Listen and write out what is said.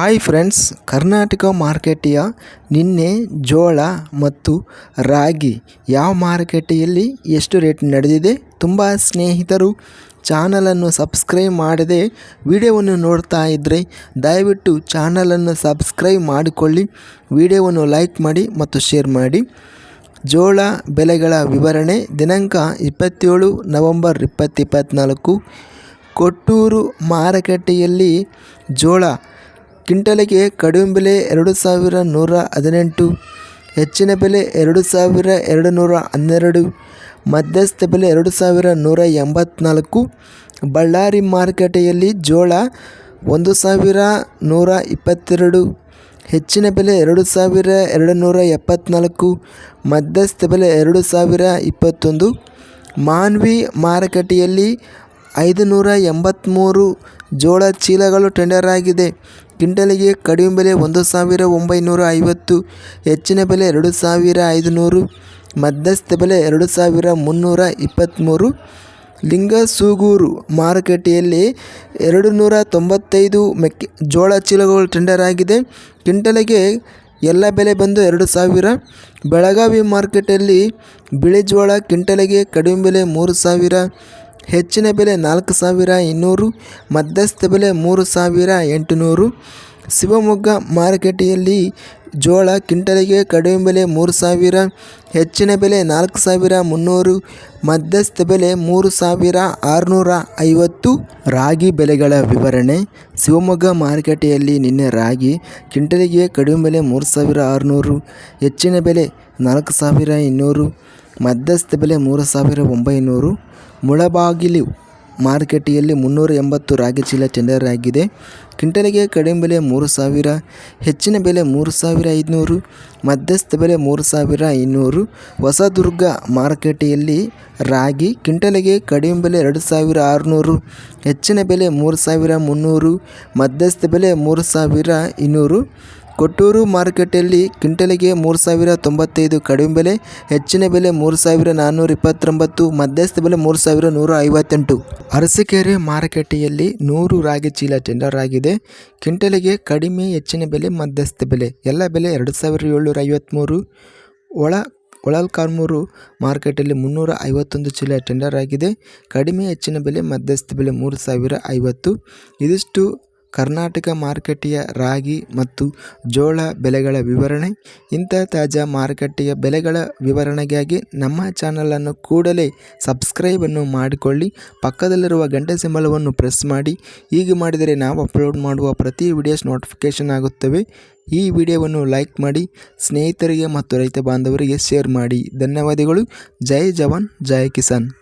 Hi friends Karnataka ಮಾರ್ಕೆಟಿಯ ನಿನ್ನೆ ಜೋಳ ಮತ್ತು ರಾಗಿ ಯಾವ ಮಾರುಕಟ್ಟೆಯಲ್ಲಿ ಎಷ್ಟು ರೇಟ್ ನಡೆದಿದೆ ತುಂಬ ಸ್ನೇಹಿತರು ಚಾನಲನ್ನು ಸಬ್ಸ್ಕ್ರೈಬ್ ಮಾಡದೆ ವಿಡಿಯೋವನ್ನು ನೋಡ್ತಾ ಇದ್ದರೆ ದಯವಿಟ್ಟು ಚಾನಲನ್ನು ಸಬ್ಸ್ಕ್ರೈಬ್ ಮಾಡಿಕೊಳ್ಳಿ, ವಿಡಿಯೋವನ್ನು ಲೈಕ್ ಮಾಡಿ ಮತ್ತು ಶೇರ್ ಮಾಡಿ. ಜೋಳ ಬೆಲೆಗಳ ವಿವರಣೆ, ದಿನಾಂಕ ಇಪ್ಪತ್ತೇಳು ನವಂಬರ್ ಇಪ್ಪತ್ತಿಪ್ಪತ್ತ್ನಾಲ್ಕು ಕೊಟ್ಟೂರು ಮಾರುಕಟ್ಟೆಯಲ್ಲಿ ಜೋಳ ಕ್ವಿಂಟಲಿಗೆ ಕಡಿಮೆ ಬೆಲೆ ಎರಡು ಸಾವಿರ ನೂರ ಹದಿನೆಂಟು, ಹೆಚ್ಚಿನ ಬೆಲೆ ಎರಡು ಸಾವಿರ ಎರಡು ನೂರ ಹನ್ನೆರಡು, ಮಧ್ಯಸ್ಥ ಬೆಲೆ ಎರಡು ಸಾವಿರ ನೂರ ಎಂಬತ್ನಾಲ್ಕು, ಬಳ್ಳಾರಿ ಮಾರುಕಟ್ಟೆಯಲ್ಲಿ ಜೋಳ ಒಂದು ಸಾವಿರ ನೂರ ಇಪ್ಪತ್ತೆರಡು, ಹೆಚ್ಚಿನ ಬೆಲೆ ಎರಡು ಸಾವಿರ ಎರಡು ನೂರ ಎಪ್ಪತ್ನಾಲ್ಕು, ಮಧ್ಯಸ್ಥ ಬೆಲೆ ಎರಡು ಸಾವಿರ ಇಪ್ಪತ್ತೊಂದು. ಮಾನ್ವಿ ಮಾರುಕಟ್ಟೆಯಲ್ಲಿ ಐದು ನೂರ ಎಂಬತ್ತ್ಮೂರು ಜೋಳ ಚೀಲಗಳು ಟೆಂಡರ್ ಆಗಿದೆ. ಕ್ವಿಂಟಲಿಗೆ ಕಡಿಮೆ ಬೆಲೆ ಒಂದು ಸಾವಿರ ಒಂಬೈನೂರ ಐವತ್ತು ಹೆಚ್ಚಿನ ಬೆಲೆ ಎರಡು ಸಾವಿರ ಐದುನೂರು ಮಧ್ಯಸ್ಥ ಬೆಲೆ ಎರಡು ಸಾವಿರ ಮುನ್ನೂರ ಇಪ್ಪತ್ತ್ಮೂರು ಲಿಂಗಸೂಗೂರು ಮಾರುಕಟ್ಟೆಯಲ್ಲಿ ಎರಡು ನೂರ ತೊಂಬತ್ತೈದು ಮೆಕ್ಕೆ ಜೋಳ ಚೀಲಗಳು ಟೆಂಡರ್ ಆಗಿದೆ. ಕ್ವಿಂಟಲಿಗೆ ಎಲ್ಲ ಬೆಲೆ ಬಂದು ಎರಡು ಸಾವಿರ ಬೆಳಗಾವಿ ಮಾರ್ಕೆಟಲ್ಲಿ ಬಿಳಿ ಜೋಳ ಕ್ವಿಂಟಲಿಗೆ ಕಡಿಮೆ ಬೆಲೆ ಮೂರು ಸಾವಿರ ಹೆಚ್ಚಿನ ಬೆಲೆ ನಾಲ್ಕು ಸಾವಿರ ಇನ್ನೂರು, ಮಧ್ಯಸ್ಥ ಬೆಲೆ ಮೂರು ಸಾವಿರ ಎಂಟುನೂರು. ಶಿವಮೊಗ್ಗ ಮಾರುಕಟ್ಟೆಯಲ್ಲಿ ಜೋಳ ಕ್ವಿಂಟಲಿಗೆ ಕಡಿಮೆ ಬೆಲೆ ಮೂರು ಸಾವಿರ, ಹೆಚ್ಚಿನ ಬೆಲೆ ನಾಲ್ಕು ಸಾವಿರ ಮುನ್ನೂರು, ಮಧ್ಯಸ್ಥ ಬೆಲೆ ಮೂರು ಸಾವಿರ ಆರುನೂರ ಐವತ್ತು. ರಾಗಿ ಬೆಲೆಗಳ ವಿವರಣೆ, ಶಿವಮೊಗ್ಗ ಮಾರುಕಟ್ಟೆಯಲ್ಲಿ ನಿನ್ನೆ ರಾಗಿ ಕ್ವಿಂಟಲಿಗೆ ಕಡಿಮೆ ಬೆಲೆ ಮೂರು ಸಾವಿರ ಆರುನೂರು, ಹೆಚ್ಚಿನ ಬೆಲೆ ನಾಲ್ಕು ಸಾವಿರ ಇನ್ನೂರು. ಮಧ್ಯಸ್ಥ ಬೆಲೆ ಮೂರು ಸಾವಿರ ಒಂಬೈನೂರು, ಮುಳಬಾಗಿಲು ಮಾರುಕಟ್ಟೆಯಲ್ಲಿ ಮುನ್ನೂರ ಎಂಬತ್ತು ರಾಗಿ ಚೀಲ ಟೆಂಡರ್ ಆಗಿದೆ ಕ್ವಿಂಟಲಿಗೆ ಕಡಿಮೆ ಬೆಲೆ ಮೂರು ಸಾವಿರ, ಹೆಚ್ಚಿನ ಬೆಲೆ ಮೂರು ಸಾವಿರ ಐದುನೂರು ಮಧ್ಯಸ್ಥ ಬೆಲೆ ಮೂರು ಸಾವಿರ ಇನ್ನೂರು ಹೊಸದುರ್ಗ ಮಾರುಕಟ್ಟೆಯಲ್ಲಿ ರಾಗಿ ಕ್ವಿಂಟಲಿಗೆ ಕಡಿಮೆ ಬೆಲೆ ಎರಡು ಸಾವಿರ ಆರುನೂರು, ಹೆಚ್ಚಿನ ಬೆಲೆ ಮೂರು ಸಾವಿರ ಮುನ್ನೂರು, ಮಧ್ಯಸ್ಥ ಬೆಲೆ ಮೂರು ಸಾವಿರ ಇನ್ನೂರು ಕೊಟ್ಟೂರು ಮಾರುಕಟ್ಟೆಯಲ್ಲಿ ಕ್ವಿಂಟಲಿಗೆ ಮೂರು ಸಾವಿರ ತೊಂಬತ್ತೈದು ಕಡಿಮೆ ಬೆಲೆ, ಹೆಚ್ಚಿನ ಬೆಲೆ ಮೂರು ಸಾವಿರ ನಾನ್ನೂರ ಇಪ್ಪತ್ತೊಂಬತ್ತು, ಮಧ್ಯಸ್ಥ ಬೆಲೆ ಮೂರು ಸಾವಿರ ನೂರ ಐವತ್ತೆಂಟು. ಅರಸಿಕೆರೆ ಮಾರುಕಟ್ಟೆಯಲ್ಲಿ ನೂರು ರಾಗಿ ಚೀಲ ಟೆಂಡರ್ ಆಗಿದೆ. ಕ್ವಿಂಟಲಿಗೆ ಕಡಿಮೆ, ಹೆಚ್ಚಿನ ಬೆಲೆ, ಮಧ್ಯಸ್ಥ ಬೆಲೆ. ಎಲ್ಲ ಬೆಲೆ ಎರಡು ಸಾವಿರದ ಏಳ್ನೂರ ಐವತ್ತ್ಮೂರು ಒಳ, ಒಳಲ್ಕಾರ್ಮೂರು ಮಾರುಕಟ್ಟೆಯಲ್ಲಿ ಮುನ್ನೂರ ಐವತ್ತೊಂದು ಚೀಲ ಟೆಂಡರ್ ಆಗಿದೆ. ಕಡಿಮೆ, ಹೆಚ್ಚಿನ ಬೆಲೆ, ಮಧ್ಯಸ್ಥ ಬೆಲೆ ಮೂರು ಸಾವಿರ ಐವತ್ತು. ಇದಿಷ್ಟು ಕರ್ನಾಟಕ ಮಾರುಕಟ್ಟೆಯ ರಾಗಿ ಮತ್ತು ಜೋಳ ಬೆಲೆಗಳ ವಿವರಣೆ, ಇಂಥ ತಾಜಾ ಮಾರುಕಟ್ಟೆಯ ಬೆಲೆಗಳ ವಿವರಣೆಗಾಗಿ ನಮ್ಮ ಚಾನಲನ್ನು ಕೂಡಲೇ ಸಬ್ಸ್ಕ್ರೈಬನ್ನು ಮಾಡಿಕೊಳ್ಳಿ. ಪಕ್ಕದಲ್ಲಿರುವ ಗಂಟೆ ಸಿಂಬಲವನ್ನು ಪ್ರೆಸ್ ಮಾಡಿ. ಹೀಗೆ ಮಾಡಿದರೆ ನಾವು ಅಪ್ಲೋಡ್ ಮಾಡುವ ಪ್ರತಿ ವಿಡಿಯೋಸ್ ನೋಟಿಫಿಕೇಷನ್ ಆಗುತ್ತವೆ. ಈ ವಿಡಿಯೋವನ್ನು ಲೈಕ್ ಮಾಡಿ, ಸ್ನೇಹಿತರಿಗೆ ಮತ್ತು ರೈತ ಬಾಂಧವರಿಗೆ ಶೇರ್ ಮಾಡಿ. ಧನ್ಯವಾದಗಳು. ಜೈ ಜವಾನ್, ಜೈ ಕಿಸಾನ್.